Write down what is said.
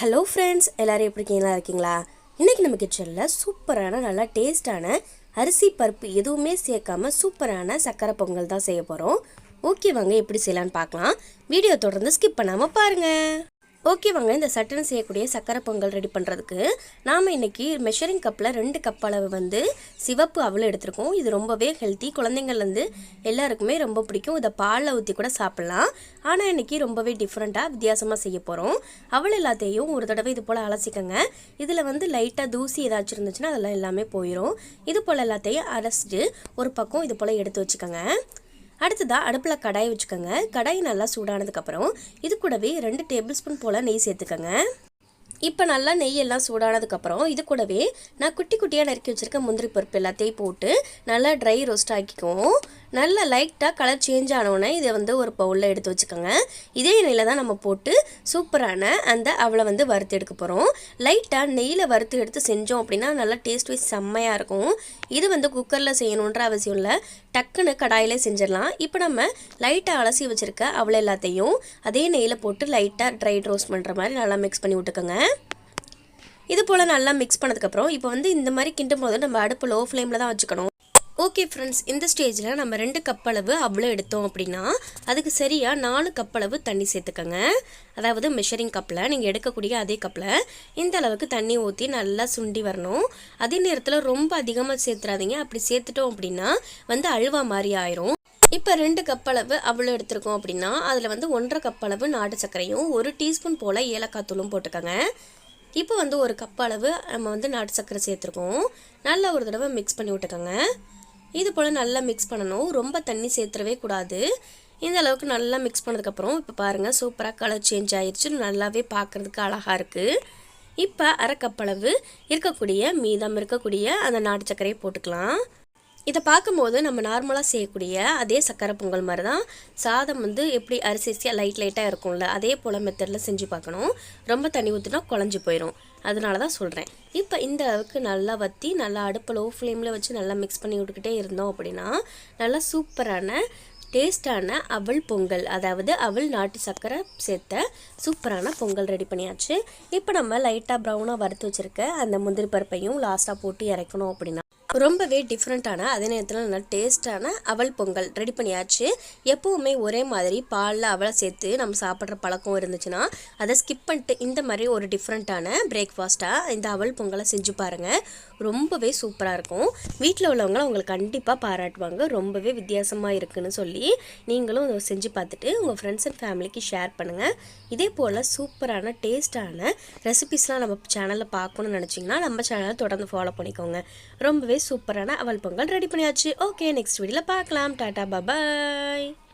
Hello friends எல்லோரும் எப்படி இருக்கீங்களா? இருக்கீங்களா? இன்றைக்கி நம்ம கிச்சனில் சூப்பரான நல்லா டேஸ்ட்டான அரிசி பருப்பு எதுவுமே சேர்க்காம சூப்பரான சக்கரை பொங்கல் தான் செய்ய போகிறோம் ஓகே வாங்க எப்படி செய்யலான்னு பார்க்கலாம். வீடியோ தொடர்ந்து ஸ்கிப் பண்ணாமல் பாருங்கள் ஓகே வாங்க இந்த சட்டன் செய்யக்கூடிய சக்கரை பொங்கல் ரெடி பண்ணுறதுக்கு நாம் இன்றைக்கி மெஷரிங் கப்பில் ரெண்டு கப் அளவு வந்து சிவப்பு அவல் எடுத்திருக்கோம். இது ரொம்பவே ஹெல்த்தி குழந்தைங்கள்லேருந்து எல்லாருக்குமே ரொம்ப பிடிக்கும். இதை பாலில் ஊற்றி கூட சாப்பிட்லாம். ஆனால் இன்றைக்கி ரொம்பவே டிஃப்ரெண்ட்டாக வித்தியாசமாக செய்ய போகிறோம் அவள் எல்லாத்தையும் ஒரு தடவை இது போல் அலசிக்கங்க. இதில் வந்து லைட்டாக தூசி ஏதாச்சும் இருந்துச்சுன்னா அதெல்லாம் எல்லாமே போயிடும் இது போல் எல்லாத்தையும் அரைச்சிட்டு ஒரு பக்கம் இது போல் எடுத்து வச்சுக்கோங்க. அடுத்ததாக அடுப்பில் கடாய் வச்சுக்கோங்க. கடாய் நல்லா சூடானதுக்கப்புறம் இது கூடவே ரெண்டு டேபிள் ஸ்பூன் போல் நெய் சேர்த்துக்கோங்க. இப்போ நல்லா நெய் எல்லாம் சூடானதுக்கப்புறம் இது கூடவே நான் குட்டி குட்டியாக நறுக்கி வச்சுருக்க முந்திரி பருப்பு எல்லாத்தையும் போட்டு நல்லா ட்ரை ரோஸ்ட் ஆக்கிக்குவோம். நல்ல லைட்டாக கலர் சேஞ்ச் ஆனவுடனே இதை வந்து ஒரு பவுலில் எடுத்து வச்சுக்கோங்க. இதே நெய்யில் தான் நம்ம போட்டு சூப்பரான அந்த அவளை வந்து வறுத்து எடுக்க போகிறோம் லைட்டாக நெய்யில் வறுத்து எடுத்து செஞ்சோம் அப்படின்னா நல்லா டேஸ்ட் வைஸ் செம்மையாக இருக்கும். இது வந்து குக்கரில் செய்யணுன்ற அவசியம் இல்லை. டக்குன்னு கடாயில் செஞ்சிடலாம். இப்போ நம்ம லைட்டாக அலசி வச்சுருக்க அவளை எல்லாத்தையும் அதே நெய்யில் போட்டு லைட்டாக ட்ரை ரோஸ்ட் பண்ணுற மாதிரி நல்லா மிக்ஸ் பண்ணி விட்டுக்கோங்க. இது போல் நல்லா மிக்ஸ் பண்ணதுக்கப்புறம் இப்போ வந்து இந்த மாதிரி கிண்டும் போது நம்ம அடுப்பு லோ ஃப்ளேமில் தான் வச்சுக்கணும். ஓகே ஃப்ரெண்ட்ஸ் இந்த ஸ்டேஜில் நம்ம ரெண்டு கப் அளவு அவ்வளோ எடுத்தோம் அப்படின்னா அதுக்கு சரியாக நாலு கப் அளவு தண்ணி சேர்த்துக்கோங்க. அதாவது மெஷரிங் கப்பில் நீங்கள் எடுக்கக்கூடிய அதே கப்பில் இந்த அளவுக்கு தண்ணி ஊற்றி நல்லா சுண்டி வரணும். அதே நேரத்தில் ரொம்ப அதிகமாக சேர்த்துறாதீங்க. அப்படி சேர்த்துட்டோம் அப்படின்னா வந்து அழுவா மாதிரி ஆயிரும். இப்போ ரெண்டு கப் அளவு அவ்வளோ எடுத்திருக்கோம் அப்படின்னா அதில் வந்து ஒன்றரை கப் அளவு நாட்டு சர்க்கரையும் ஒரு டீஸ்பூன் போல் ஏலக்காய் தூளும் போட்டுக்கோங்க. இப்போ வந்து ஒரு கப் அளவு நம்ம வந்து நாட்டு சர்க்கரை சேர்த்துருக்கோம். நல்லா ஒரு தடவை மிக்ஸ் பண்ணி விட்டுக்கோங்க. இது போல் நல்லா மிக்ஸ் பண்ணணும். ரொம்ப தண்ணி சேர்த்துடவே கூடாது. இந்த அளவுக்கு நல்லா மிக்ஸ் பண்ணதுக்கப்புறம் இப்போ பாருங்கள் சூப்பராக கலர் சேஞ்ச் ஆயிடுச்சு நல்லாவே பார்க்குறதுக்கு அழகாக இருக்குது இப்போ அரை இருக்கக்கூடிய மீதம் இருக்கக்கூடிய அந்த நாட்டு சர்க்கரையை போட்டுக்கலாம். இதை பார்க்கும்போது நம்ம நார்மலாக செய்யக்கூடிய அதே சக்கரை பொங்கல் மாதிரி தான் சாதம் வந்து எப்படி அரிசி அரிசியாக லைட் லைட்டாக இருக்கும்ல அதே போல் மெத்தடில் செஞ்சு பார்க்கணும். ரொம்ப தண்ணி ஊற்றினா குழஞ்சி போயிடும் அதனால தான் சொல்கிறேன் இப்போ இந்த அளவுக்கு நல்லா வற்றி நல்லா அடுப்பு லோ ஃப்ளேமில் வச்சு நல்லா மிக்ஸ் பண்ணி விட்டுக்கிட்டே இருந்தோம் அப்படின்னா நல்லா சூப்பரான டேஸ்டான அவள் பொங்கல் அதாவது அவள் நாட்டு சர்க்கரை சேர்த்த சூப்பரான பொங்கல் ரெடி பண்ணியாச்சு. இப்போ நம்ம லைட்டாக ப்ரௌனாக வறுத்து வச்சுருக்க அந்த முந்திரி பருப்பையும் லாஸ்ட்டாக போட்டு இறக்கணும் அப்படின்னா ரொம்பவே டிஃப்ரெண்ட்டான அதே நேரத்தில் நல்லா டேஸ்ட்டான அவல் பொங்கல் ரெடி பண்ணியாச்சு. எப்போவுமே ஒரே மாதிரி பாலில் அவலை சேர்த்து நம்ம சாப்பிட்ற பழக்கம் இருந்துச்சுன்னா அதை ஸ்கிப் பண்ணிட்டு இந்த மாதிரி ஒரு டிஃப்ரெண்ட்டான பிரேக்ஃபாஸ்ட்டாக இந்த அவல் பொங்கலை செஞ்சு பாருங்கள் ரொம்பவே சூப்பராக இருக்கும். வீட்டில் உள்ளவங்களும் அவங்களுக்கு கண்டிப்பாக பாராட்டுவாங்க. ரொம்பவே வித்தியாசமாக இருக்குன்னு சொல்லி நீங்களும் அதை செஞ்சு பார்த்துட்டு உங்கள் ஃப்ரெண்ட்ஸ் அண்ட் ஃபேமிலிக்கு ஷேர் பண்ணுங்கள் இதே போல் சூப்பரான டேஸ்ட்டான ரெசிபிஸ்லாம் நம்ம சேனலில் பார்க்கணும்னு நினச்சிங்கன்னா நம்ம சேனலை தொடர்ந்து ஃபாலோ பண்ணிக்கோங்க. ரொம்பவே சூப்பரான அவல் பொங்கல் ரெடி பண்ணியாச்சு. ஓகே நெக்ஸ்ட் வீடியோவில் பார்க்கலாம். டாட்டா பாபாய்